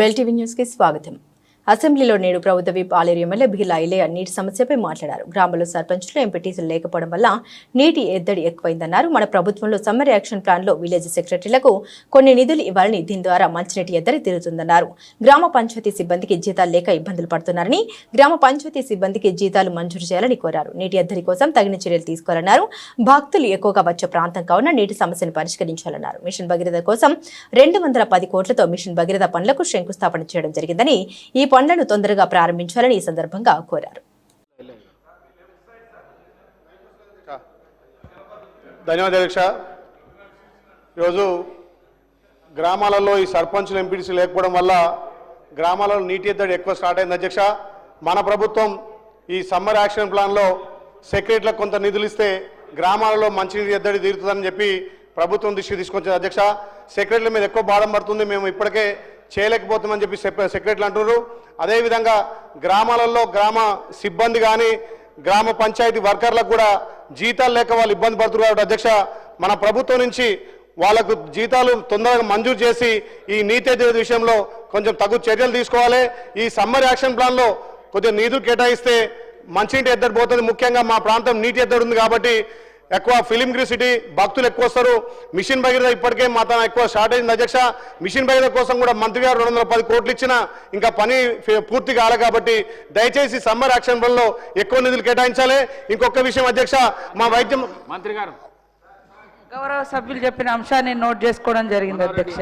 బెల్టీవీ న్యూస్కి స్వాగతం. అసెంబ్లీలో నేడు ప్రభుత్వ విప్ ఆలేరు ఎమ్మెల్యే బిగిల ఇలే నీటి సమస్యపై మాట్లాడారు. గ్రామంలో సర్పంచులు ఎంపీటీసీలు లేకపోవడం వల్ల నీటి ఎద్దడి ఎక్కువైందన్నారు. మన ప్రభుత్వంలో సమ్మర్ యాక్షన్ ప్లాన్లో విలేజ్ సెక్రటరీలకు కొన్ని నిధులు ఇవ్వాలని దీని ద్వారా మంచినీటి ఎద్దడి తిరుగుతుందన్నారు. గ్రామ పంచాయతీ సిబ్బందికి జీతాలు లేక ఇబ్బందులు పడుతున్నారని గ్రామ పంచాయతీ సిబ్బందికి జీతాలు మంజూరు చేయాలని కోరారు. నీటి ఎద్దడి కోసం తగిన చర్యలు తీసుకోవాలన్నారు. భక్తులు ఎక్కువగా వచ్చే ప్రాంతం కావున నీటి సమస్యను పరిష్కరించాలన్నారు. మిషన్ భగీరథ కోసం రెండు వందల పది కోట్లతో మిషన్ భగీరథ పనులకు శంకుస్థాపన చేయడం జరిగిందని ఈ పనులను తొందరగా ప్రారంభించాలని ఈ సందర్భంగా కోరారు. ధన్యవాదాలు అధ్యక్ష ఈరోజు గ్రామాలలో ఈ సర్పంచులు ఎంపీటీసీ లేకపోవడం వల్ల గ్రామాలలో నీటి ఎద్దడి ఎక్కువ స్టార్ట్ అయింది. అధ్యక్ష మన ప్రభుత్వం ఈ సమ్మర్ యాక్షన్ ప్లాన్లో సెక్రటరీలకు కొంత నిధులు ఇస్తే గ్రామాలలో మంచినీటి ఎద్దడి తీరుతుందని చెప్పి ప్రభుత్వం దృష్టికి తీసుకొచ్చింది. అధ్యక్ష సెక్రటరీల మీద ఎక్కువ భారం పడుతుంది. మేము ఇప్పటికే చేయలేకపోతుందని చెప్పి సెప్- సెక్రటరీలు అంటున్నారు. అదేవిధంగా గ్రామాలలో గ్రామ సిబ్బంది కానీ గ్రామ పంచాయతీ వర్కర్లకు కూడా జీతాలు లేక వాళ్ళు ఇబ్బంది పడుతున్నారు కాబట్టి అధ్యక్ష మన ప్రభుత్వం నుంచి వాళ్ళకు జీతాలు తొందరగా మంజూరు చేసి ఈ నీతి విషయంలో కొంచెం తగు చర్యలు తీసుకోవాలి. ఈ సమ్మర్ యాక్షన్ ప్లాన్లో కొద్దిగా నిధులు కేటాయిస్తే మంచినీటి ఎద్దడి పోతుంది. ముఖ్యంగా మా ప్రాంతం నీటి ఎద్దడి ఉంది కాబట్టి ఎక్కువ ఫిలిం గ్రీ సిటీ భక్తులు ఎక్కువ వస్తారు. మిషన్ భగీరథ ఇప్పటికే మా తన ఎక్కువ స్టార్ట్ అయింది అధ్యక్ష. మిషన్ భగీరథ కోసం కూడా మంత్రి గారు రెండు వందల పది కోట్లు ఇచ్చినా ఇంకా పని పూర్తి కాలే కాబట్టి దయచేసి సమ్మర్ యాక్షన్ ప్లాన్లో ఎక్కువ నిధులు కేటాయించాలి. ఇంకొక విషయం అధ్యక్ష మా వైద్యం మంత్రి గారు. గౌరవ సభ్యులు చెప్పిన అంశాన్ని నోట్ చేసుకోవడం జరిగింది అధ్యక్ష.